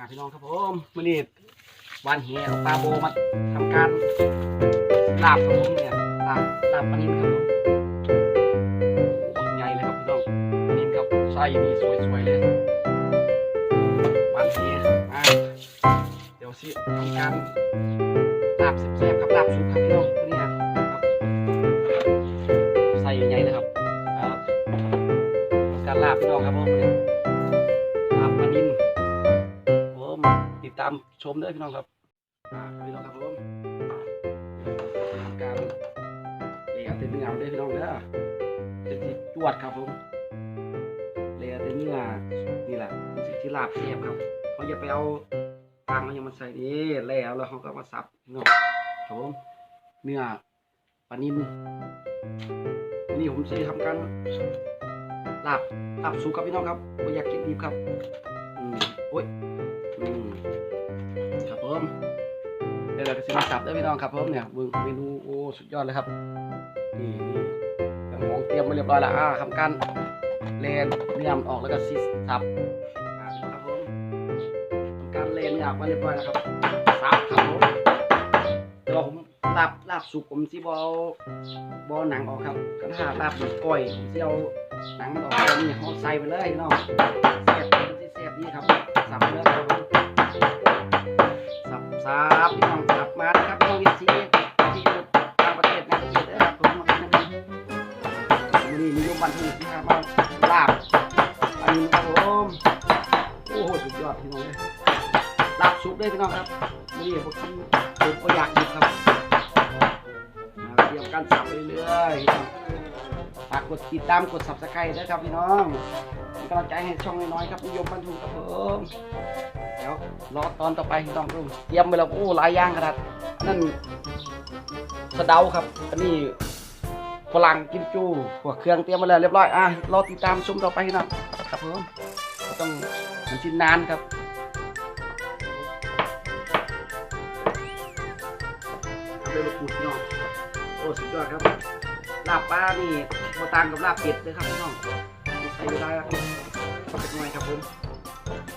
อ่าพี่น้องครับผมมื่อนี้วันเหียเอาปลาโบมาทำการลาบครับผมเนี่ยลาบลาบปลานินครับผมโอ้โหใหญ่เลยครับพี่น้องปลานินครับไส้นี่สวยๆเลยวันเหียอ่าเดี๋ยวสิทำการลาบแซ่บๆครับลาบสุกครับพี่น้องมื่อนี้ครับไส้ใหญ่เลยครับการลาบพี่น้องครับผมามชมด้วยพี่น้องครับพี่น้องครับผมการเลี้ยเต็มเนื้อด้วยพี่น้องเด้อจะสิจวดครับผมเลี้ยเต็มเนื้อนี่แหละมันสิที่ลาบเสียบครับเขาอย่าไปเอาตังเขายังมาใส่นี่แล้วแล้วเขาก็มาสับพี่น้องครับผมเนื้อปลานิ่มนี่ผมจะทำการลาบลาบสุกครับพี่น้องครับไม่อยากกินดิบครับ อืมโอ้ยอืม ผมเดี๋ยวเราจะมาสับเด้พี่น้องครับผมเนี่ยเบิ่งเมนูโอ้สุดยอดเลยครับนี่นี่เครื่องเตรียมมาเรียบร้อยแล้วอ่าทำการเลนเนื้อมันออกแล้วก็ซิสับครับผมทำการเลนเนื้อออกมาเรียบร้อยแล้วครับสับครับผมเดี๋ยวผมลาบลาบสุกผมสิบอาบอหนังออกครับก็ถ้าลาบแบบก้อยผมสิเอาหนังมันออกแล้วนี่เขาใส่ไปเลยพี่น้องเสียบเสียบดีครับสับเลย เรื่อยๆฝากกดติดตามกด subscribe ด้วยครับพี่น้องเป็นกำลังใจให้ช่องน้อยๆครับนิยมบันทึกครับผมเดี๋ยวรอตอนต่อไปพี่น้องลุงเตรียมไปแล้วโอ้หลายอย่างขนาดอันนั่นสะเดาครับ อันนี้ฝรั่งกิมจูพวเครื่องเตรียมมาแล้วเรียบร้อยอะรอติดตามชมต่อไปพี่น้องครับผมต้องมันชินนานครับทำเป็นมะกรูดพี่น้อง โอ้สุดยอดครับลาบปลานี่มาตามกับลาบเป็ดเลยครับพี่น้องใส่เวลาสักหน่อยครับผม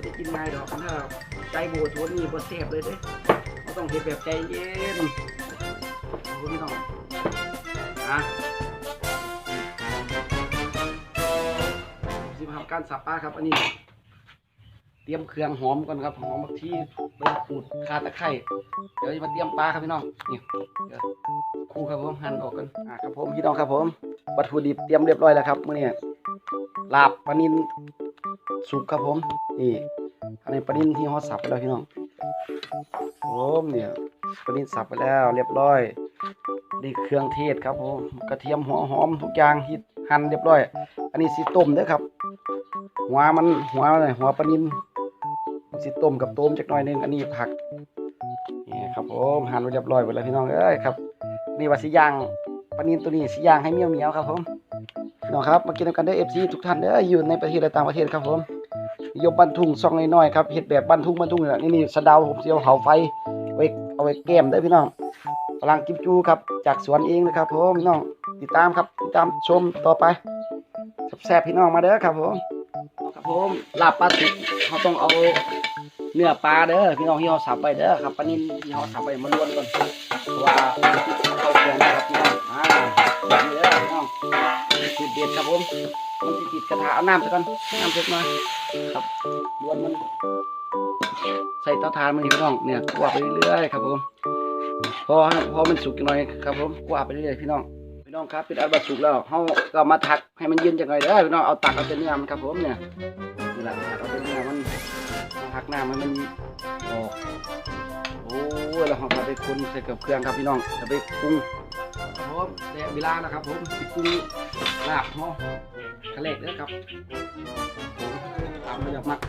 ไม่กินง่ายดอกถ้าใจโบชวนนี่บดเสียบเลยเด้เราต้องเห็นแบบใจเย็นโอ้พี่น้องอะสิมาทำการสับปลาครับอันนี้ เตรียมเครื่องหอมก่อนครับหอมบักชีใบมะกรูดขาตะไคร้เดี๋ยวจะมาเตรียมปลาครับพี่น้องนี่เดี๋ยวครู่ครับผมหั่นออกกันอะครับผมพี่น้องครับผมวัตถุดิบเตรียมเรียบร้อยแล้วครับเมื้อนี้ลาบปลานิลสุกครับผมนี่อันนี้ปลาดินที่ฮอสับไปแล้วพี่น้องผมเนี่ยปลาดินสับไปแล้วเรียบร้อยนี่เครื่องเทศครับผมกระเทียมหัวหอมทุกอย่างที่หั่นเรียบร้อย อันนี้สิต้มเด้อครับหัวมันหัวอะไรหัวปลาดิน สิต้มกับต้มจักหน่อยหนึงอันนี้ผักนี่ครับผมหั่นไว้เรียบร้อยหมดแล้วพี่น้องเอ้ยครับ นี่ว่าสิย่างปลาดินตัวนี้สิย่างให้เมียวเมียวครับผมพี่น้องครับมากินกันได้เอฟซีทุกท่านเด้ออยู่ในประเทศและต่างประเทศครับผมยมบันทุ่งซองน้อยๆครับเฮ็ดแบบบันทุ่งบันทุ่งนี่แหละนี่นี่สะดาผมเสิเอาเผาไฟไว้เอาไว้แก้มได้พี่น้องฝรั่งกิมจูครับจากสวนเองนะครับผมพี่น้องติดตามครับติดตามชมต่อไปแซ่บพี่น้องมาเด้อครับผมครับผมลาบปลาสุกเขาต้องเอา เนื้อปลาเด้อพี่น้องที่เขาสับไปเด้อครับปลานิ่มที่เขาสับไปมาล้วนก่อนเพราะว่าเข้าเครื่องนะครับพี่น้องอ่าแบบนี้เด้อพี่น้องสุดเด็ดครับผมมันติดกระทะเอาน้ำซะก่อนน้ำเล็กน้อยครับล้วนมัน ใส่เตาถ่านมันพี่น้องเนี่ยกวาดไปเรื่อยๆครับผมพอพอมันสุกหน่อยครับผมกวาดไปเรื่อยๆพี่น้องพี่น้องครับเป็นอันบัดสุกแล้วเขาก็มาถักให้มันเย็นจังหน่อยเด้อพี่น้องเอาตักเอาแต่เนื้อมันครับผมเนี่ยนี่แหละตักเอาแต่เนื้อมันมา หักน้ำมันมันออกโอ้ยแล้วเราก็ไปคนใส่กับเครื่องครับพี่น้องจะไปปรุงครับผมแต่เวลาแล้วครับผมสิปรุงลาบเนาะกระเล็กเด้อครับตามระดับมัก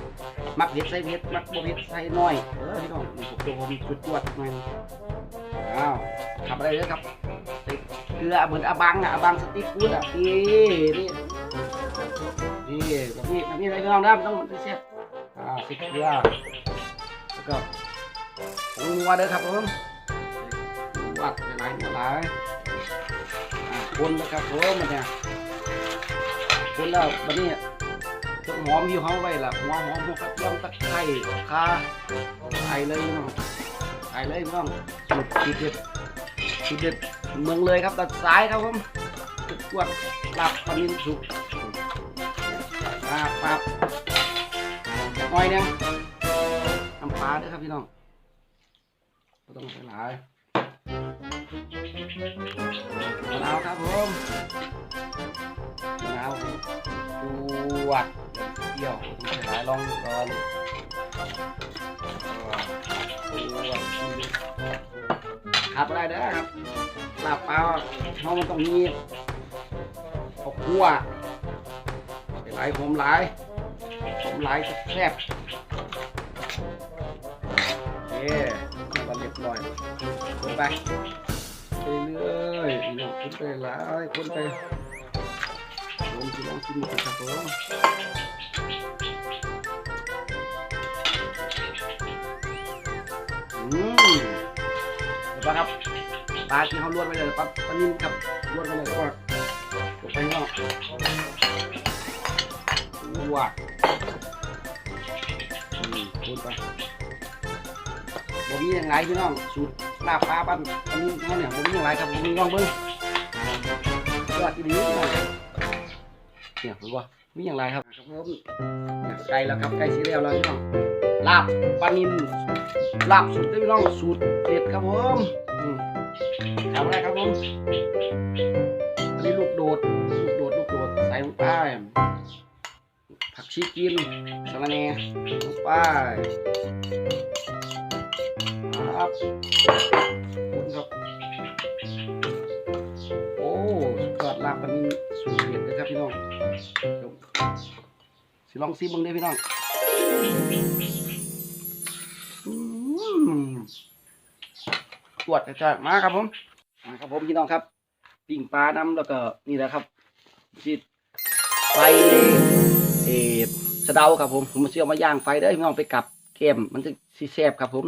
มักเผ็ดใส่เผ็ดมักบ่เผ็ดใส่น้อยเออพี่น้องนี่ผมตัวผมจุดจวดหน่อยอ้าวทำอะไรเลยครับใส่เกลือเหมือนอาบังอะอาบังสติ๊กฟูดอะนี่นี่นี่แบบนี้แบบนี้เลยพี่น้องนะมันต้องเสียบ อ่าใส่เกลือแล้วก็ผงนัวเด้อครับผมวัดหลายๆหลายอ่าคนนะครับผมมันเนี่ยคนแล้วแบบนี้เครื่องหอมที่เขาไว้ละหัวหอมหัวกระเทียมตะไคร้ข่าใส่เลยพี่น้องใส่เลยพี่น้องสูตรสูตรเด็ดสูตรเด็ดเมืองเลยครับตัดสายครับผมจุดจวดลาบปลานินสุกปาบปาบจะน้ อยเนี่ยน้ำปลาด้วยครับพี่น้องไม่ต้องใส่หลายมะนาวครับผมมะนาวจวดเดี่ยวใส่หลายลองก่อนขาดไม่ได้เด้อครับลาบปลาเขามันต้องมีข้าวคั่วหลายหอมหลาย หอมหลายแซ่บๆเอ๊ะก็เรียบร้อยคนไปเรื่อยๆนี่คนไปหลายคนไปผมจะลองกินหมดครับผมอืมเดี๋ยวครับปลาที่เขาลวกไปเลยปลาปลานิ่มครับลวกไปเลยก็ลงไปข้างนอกว้า อืมคนไปผมมีอย่างไรพี่น้องสูตรลาบปลาบ้านอันนี้เขาเนี่ยผมมีอย่างไรครับผมมีลองเบิ้งยอดที่ดีหน่อยเนี่ยผมว่ามีอย่างไรครับครับผมเนี่ยไก่แล้วครับไก่สีเหลียวแล้วพี่น้องลาบปลานิลลาบสูตรพี่น้องสูตรเด็ดครับผมอืมทำอะไรครับผมอันนี้ลูกโดดลูกโดดลูกโดดใส่ลงไป ผักชีกินสะระแหน่ลงไปครับคุณครับ โอ้สุดยอดลาบปลานินสูตรเด็ดเลยครับพี่น้องสิลองซิมมึงได้พี่น้องตรวจจ้ามาครับผมมาครับผมพี่น้องครับ ปิ้งปลาน้ำแล้วก็นี่แหละครับที่ไฟ เอสะเดาครับผมผมมาเชื่อมาย่างไฟเด้พี่น้องไปกับเกมมันจะสีแซบครับผม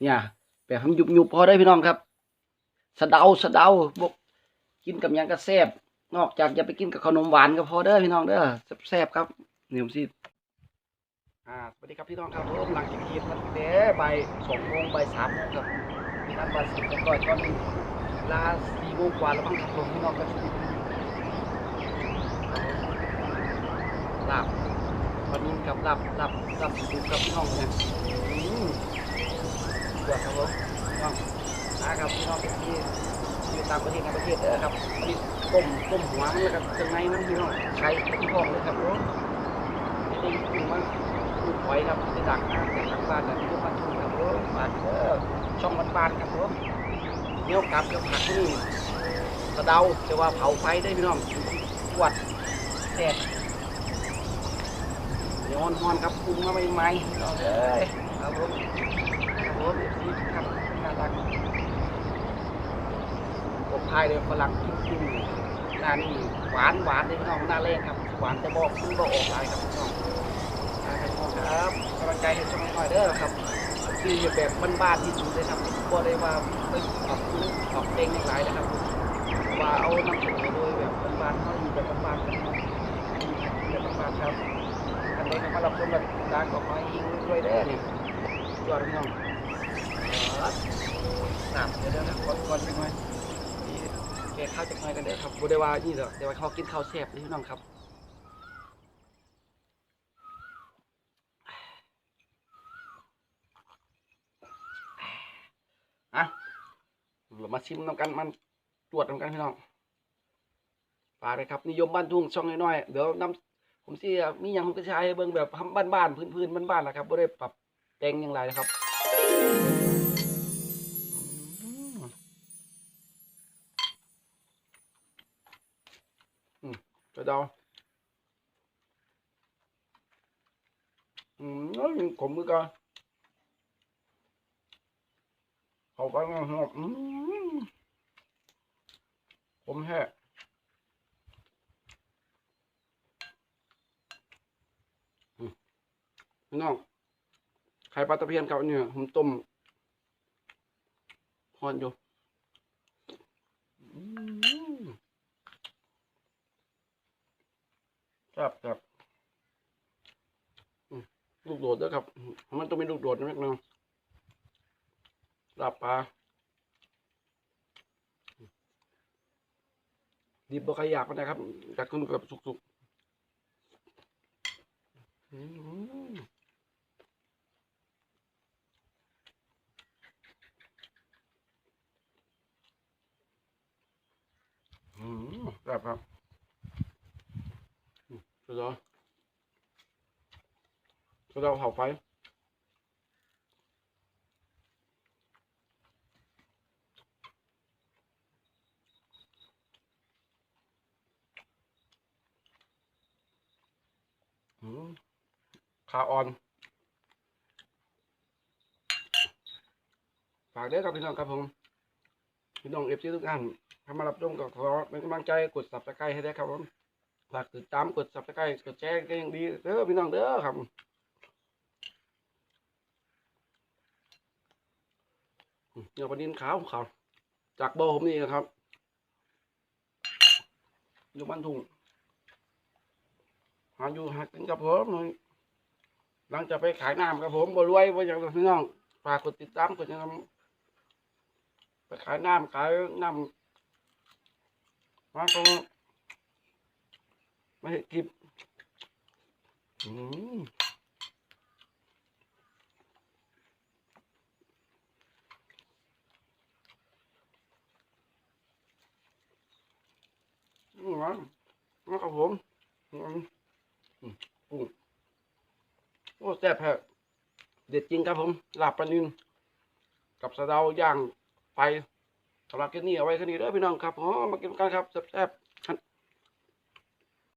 เนี่ยแบบทำยุบยุบๆพอได้พี่น้องครับสะเดาสะเดาบกกินกับยังก็แซบนอกจากจะไปกินกับขนมหวานก็พอเด้อพี่น้องเด้อแซ่บครับเนี่ยผมสิอ่าสวัสดีครับพี่น้องครับผมหลังจากกินมันเด้บ่ายสองโมงบ่ายสามโมงครับมีนัดมาสิบกันก่อนตอนนี้ลาสี่โมงกว่าแล้วบ้างครับผมพี่น้องก็ ลาบวันนี้กับลาบลาบลาบสุกกับพี่น้องเนี่ยอืมเกิดครับผมน้องนะครับพี่น้องที่อยู่ต่างประเทศในประเทศเด้อครับอันนี้ต้มต้มหัวมันแล้วครับเครื่องในมันพี่น้องไข่ที่ห้องเลยครับผมนี่คือมันลูกหอยครับที่ดักมาจากทางบ้านนะที่บ้านทุ่งครับผมบ้านเด้อช่องบ้านบ้านครับผมเนี้ยกลับกับผักนี่สะเดาแต่ว่าเผาไฟได้พี่น้องขวดแซ่บ เดี๋ยวฮ้อนครับปรุงมาใหม่ๆพี่น้องเอ้ยครับผมครับผมนี่ครับน่ารักผมพายเลยฝรั่งกินกินหน้านี่หวานหวานเลยพี่น้องหน้าแรงครับ หวานแต่บอกคุณบอกออกลายครับพี่น้องครับกำลังใจให้ช่วยหน่อยเด้อครับคือแบบบ้านๆที่สุดเลยครับบ่ได้ว่าไปออกพื้นออกเต็งอย่างไรนะครับว่าเอาน้ำเสนอโดยแบบบ้านๆเขาอยู่แบบบ้านๆกันแบบบ้านๆครับ อันนี้ก็มารับชมแบบร้านของไม้ยิงด้วยเด้นี่ยอดน้องสามเดี๋ยวเดี๋ยวนะก่อนก่อนไปหน่อยนี่แกข้าวจากหน่อยกันเด้อครับบุได้ว่านี่เหรอเดี๋ยวเขากินข้าวแซ่บนี่พี่น้องครับอะเรามาชิมน้ำกันมันตรวจน้ำกันพี่น้องปลาเลยครับนิยมบ้านทุ่งช่องน้อยๆเดี๋ยวน้ำ ผมสิมีอย่างผมก็ใช้เบิ่งแบบบ้านๆพื้นๆบ้านๆแหละครับบ่ได้ปรับแตงอย่างไรนะครับอืมกระเดาอืมน้อยขมมือกันเขาก็งงอืมผมแห้อืม พี่น้องไข่ปลาตะเพียนกับอันเนี่ยผมต้มฮอนอยู่ครับครับลูกโดดด้วยครับ มันต้องเป็นลูกโดดนะแม่น้องลาบปลาดิบบ่ใครอยากก็ได้ครับอยากกินแบบสุกๆ อืมแบบครับสุดยอดสุดยอดเผาไฟอืมขาออน ฝากเด้อครับพี่น้องครับผม พี่น้องเอฟซีทุกท่านถ้ามารับชมก็ขอเป็นกำลังใจกดสับตะไคร้ให้ได้ครับผมฝากติดตามกดสับตะไคร้กดแชร์ก็ยังดีเด้อพี่น้องเด้อครับเนี่ยปลาดินขาวขาวจากโบผมนี่นะครับอยู่บ้านทุ่งหาอยู่หากินกับผมหลังจากไปขายน้ำกับผมบ่รวยบ่อย่างพี่น้องฝากกดติดตามกดติดตาม ไปขายน้ำขายน้ำมาก็ไม่ให้กิบอืมอืมมามากับผมอืมกุ้งโอ้แซ่บแท้เด็ดจริงครับผมลาบปลานินกับสะเดาย่าง สำหรับคลิปนี้เอาไว้แค่นี้เด้อพี่น้องครับอ๋อมากินกันครับแซ่บๆ